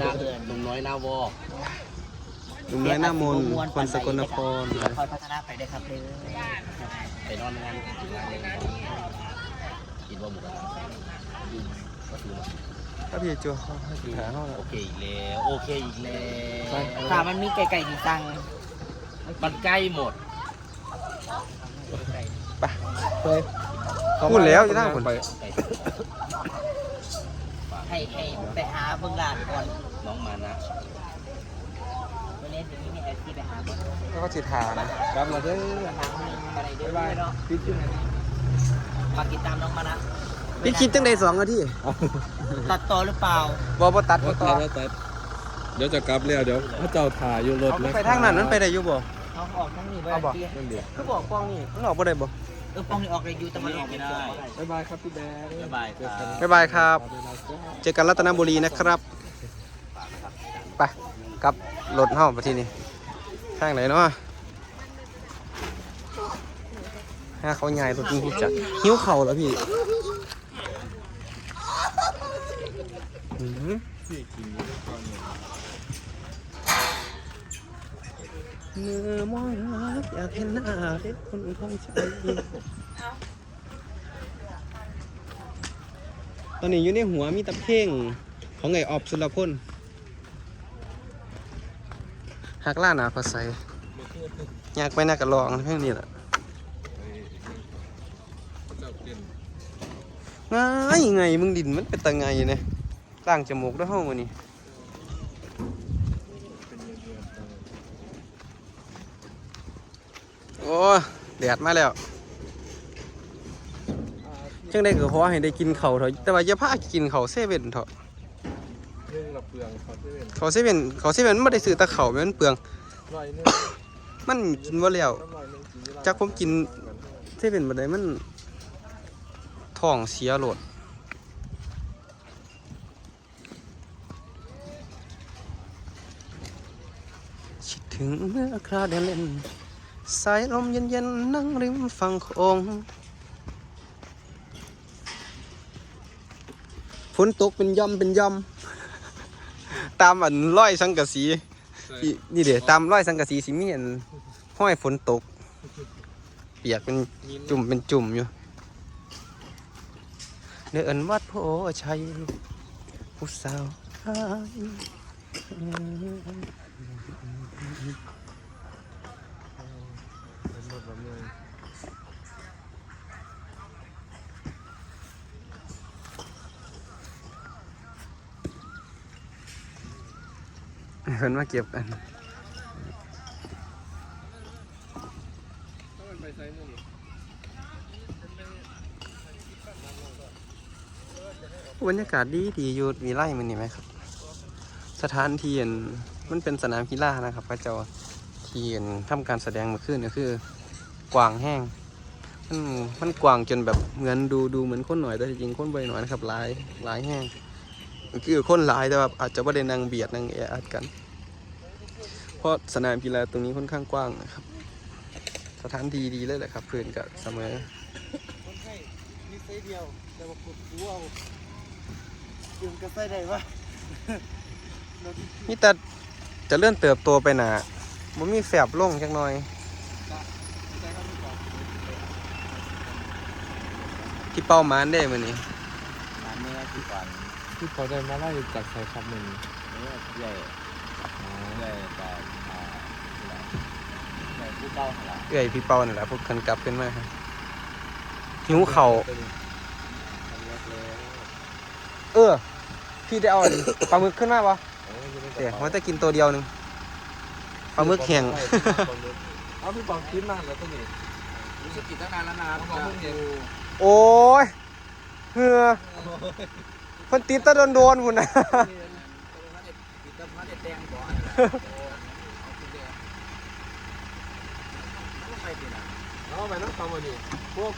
หน้าเอิญหนุ่มน้อยหน้าวอหนุ่มน้อยหน้ามนต์คนสกลนครคอยพัฒนาไปได้ครับเลยไปนอนงานถึงงานเลยกินว่าหมูกระทะกินก็คือว่าถ้าพี่จัวเขาให้หาห้องโอเคอีกแล้วโอเคอีกแล้วถ้ามันมีไก่ไก่ดีตังมันใกล้หมดไปเลยพูดแล้วจะนั่งคน ไก่ ให้ให้ไปหาเบื้องหลานก่อนน้องมานะวันนี้ถึงมีแอคทีไปหาบ้างแล้วก็จิตหานะรับมาเด้อทางนึงอะไรเด้อเนาะพี่จุ๊มาติดตามน้องมานะพี่คิดตั้งใดสองนาทีตัดต่อหรือเปล่าบอบตัดบอต่อเดี๋ยวจะกลับแล้วเดี๋ยวพระเจ้าถ่ายอยู่รถเอาเลยไปทางนั้นนั้นไปได้อยู่บ่เขาออกทั้งนี้ไปเอาบ่นั่นเดียวคือบอกป้องนี่มันออกบ่ได้บ่ เออปองนี่ออกเลยยูแต่มันออกไม่ได้ บ๊ายบายครับพี่แบงค์บ๊ายบายครับ บ๊ายบายครับ เจอกันรัตนบุรีนะครับ ไปกลับรถห้องไปที่นี่ทางไหนเนาะฮะเขาใหญ่ตัวจริงพี่จักหิ้วเข่าแล้วพี่อื้อหือ เมื่อมองรักอยากเห็นหน้าเด็กคนของใจตอนนี้อยู่ในหัวมีตะเพ่งของไงออบสุรพลหักล่าหนาพอใส่อยากไปหน้ากระลองเพ่งนี่แหละง่ายไงมึงดินมันเป็นตะไงเนี่ยล่างจมูกด้วยห้องวันนี้ อ้แดดมาแล้วเช่งได้ก็เพราะให้ได้กินเขาวเถอะแต่ว่าอย่าพากินเขาวเซเว่นเถอะเรื่องระเปลืองเขาที่เป็นเขาวเซเว่นเขาวเซเว่นมันไม่ได้ซื้อแตะเขาวมันเปลืองลอยนึงมันกินว่าแล้ว น้ำลอยนึงกินที่จากผมกิน เซเว่นบันไดมันท้องเสียโหลดคิดถึงเมื่อคราเดินเล่น สายลมเย็นๆ นั่งริมฝั่งโขงฝนตกเป็นย่อมเป็นย่อม ตามอันร้อยสังกะสีอีนี่เดี๋ยวตามร้อยสังกะสีสิมีอันห้อยฝนตก เปียกเป็นจุ่มเป็นจุ่มอยู่เดินวัดโพชัยผู้สาว เพิ่นมาเก็บกันบรรยากาศดีดีอยู่มีไร่มันนี่ไหมครับ สถานที่อันมันเป็นสนามกีฬานะครับพระเจ้าที่อันทำการแสดงมื่อคืนก็คือกวางแห้ง มันมันกวางจนแบบเหมือนดูดูเหมือนคนหน่อยแต่จริงคนบ่อยหน่อยนะครับลายลายแห้งคือคนลายแต่แบบอาจจะไม่ได้นั่งเบียดนั่งแออัดกัน เพราะสนามกีฬาตรงนี้ค่อนข้างกว้างนะครับ สถานที่ดีเลยแหละครับเพื่อนกับเสมอคนไข้มีไส้เดียวแต่ว่าขุดกูเอายืมกันไส้ได้ปะนี่แต่จะเลื่อนเติบโตไปหนามันมีแฝบลงจักหน่อยที่เป้าหมานได้มือนี้ร้านเนื้อที่ก่อนที่เขาได้มาไล่จากใครครับหนึ่งเนื้อใหญ่ ใหญ่แต่อ่าที่ไหนใหญ่ผู้เก้าหละเอ้อยพี่เป้านี่นแหละพวกกันกลับขึ้นมาครับหิวเข่าวเออ พี่ได้เอาอัน ปลาหมึกขึ้นมาปะเดี๋ยวว่าจะกินตัวเดียวหนึงปลาหมึกแข็งเอาพี่ปองคิดมากแล้วตัวนี้รู้สึกกินตั้งนานแล้วนะปองเพิ่งเห็นโอ้ยเหือเพิ่นติดแตะโดนๆพุ่นนะ กินตั้งมาเด็ดแดงบ่อนไม่ดีนะ เอาไปน้ำตาวันนี้พวก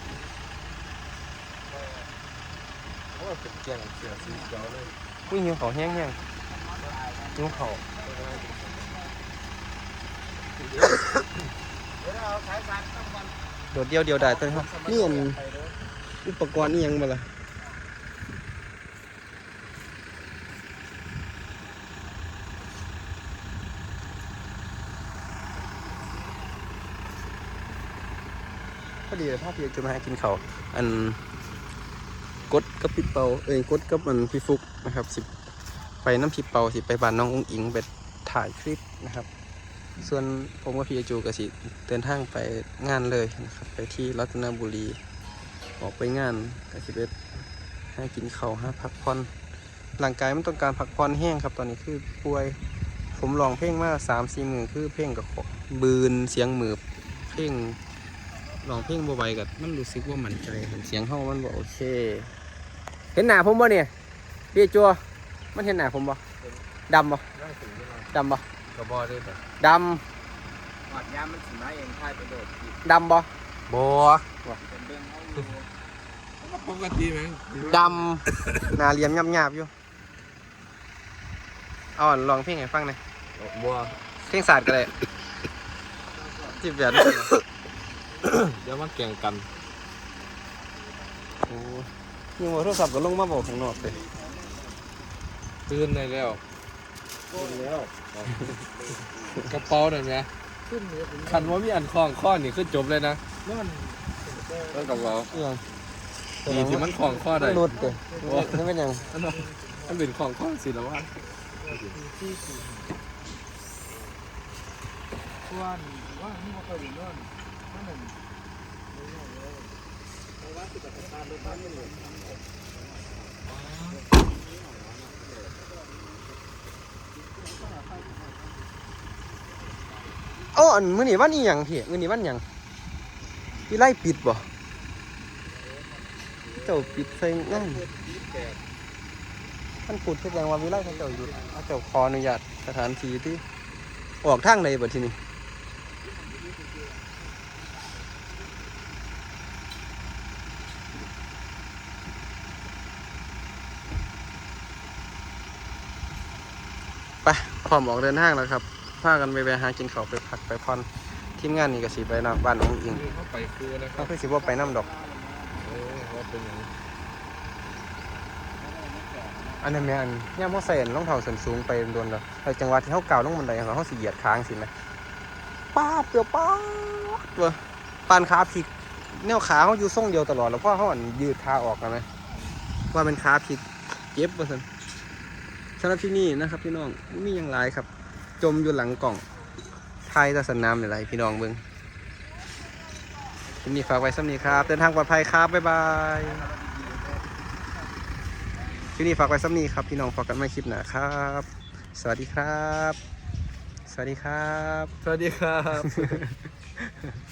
โอ้ยเป็นเกียงเสียสีเขียวเลยอุ้ยหิวเขาแห้งแห้งหิวเขาโดดเดียวเดียวได้ตัวนี้ครับนี่อันอุปกรณ์นี่ยังมาละ อดีเลยพาพี่จะมาหากินเขาอันกดกับพี่เปาเอ้ยกดกับมันพี่ฟุกนะครับสิไปน้ำพี่เปาสิไปบ้านน้องอุ้งอิงไปถ่ายคลิปนะครับ ส่วนผมกับพี่จูก็สิเดินทางไปงานเลยนะครับ ไปที่รัตนบุรี ออกไปงานก็สิไปให้กินเขาวหาพักผ่อนร่างกายมันต้องการพักผ่อนแห้งครับ ตอนนี้คือป่วย ผมลองเพลงมาสามสี่มือคือเพลงกับบืนเสียงมือเพลง ลองเพลงบ่ไหวกับมันรู้สึกว่ามันใจเสียงเฮามันบ่โอเค เห็นหน้าผมบ่เนี่ยพี่จัวมันเห็นหน้าผมบ่ดำบ่ดำบ่กระบอได้แบบดหอดยามมันสิมาเองค่ายไปโดดผิดำดำบ่บอเป็นเบิ่งเฮาอยู่ปกติไหมดำหนาเรียนหยาบๆอยู่เอาอันลองเพลงให้ฟังหน่อยบัวเพลงศาสตร์ก็ได้ที่แบบ เดี๋ยวมาแข่งกันโอ้ยังว่าโทรศัพท์ก็ลงมาบอกข้างนอกเลยตื่นได้แล้วแล้วกระเป๋าได้ไหมขึ้นเหนือผมคันว่ามีอันคล้องข้อนี่คือจบเลยนะนอนแล้วกระเป๋าเรื่องดีที่มันคล้องข้อได้หลุดเลยนี่เป็นหยังมันเป็นคล้องข้อสิแล้วว่าที่สี่ว่านว่านนี่มาเคยนอนนั่นน่ะ อ๋ออันมื้อนี้วันนี้หยังพี่มื้อนี้วันหยังพี่ไล่ปิดบ่เจ้าปิดใส่งานมันพูดแสดงว่าวิไลเขาเจ้าหยุดเขาเจ้าขออนุญาตสถานที่ที่ออกทางใดบ่ที่นี่ไป พร้อมออกเดินทางแล้วครับพากันไปไปหากินข้าวไปพักไปพอนทีมงานนี่ก็สิไปนะบ้านน้องอิงคือเข้าไปคือนะคเขารับคือสิบ่ไปน้ำดอก เออว่าเป็นอย่างนี้อันนั้นแม่อันย่ามเขาใส่อันรองเท้าส้นสูงไปโดนแล้วไอ้จังหวะที่เขาก่าวลงบันไดเขาเขาสิเหยียดค้างสิไหมป้าดเปรียวป้าดเว้ยปานขาพลิกแนวขาเขาอยู่ทรงเดียวตลอดแล้วพ่อเขาอันยืดขาออกกันไหมว่าเป็นขาพลิกเจ็บว่าสัน สำหรับที่นี่นะครับพี่น้องบ่มีอย่างไรครับ จมอยู่หลังกล่องไทยตะสนามอะไรพี่น้องเบิ้งคลิปนี้ฝากไว้สำนี้ครับ เดินทางปลอดภัยครับ บ๊ายบายคลิปนี้ฝากไว้ซ้ำนี้ครับ พี่น้องฝากกันไม่คลิปหนาครับ สวัสดีครับ สวัสดีครับ สวัสดีครับ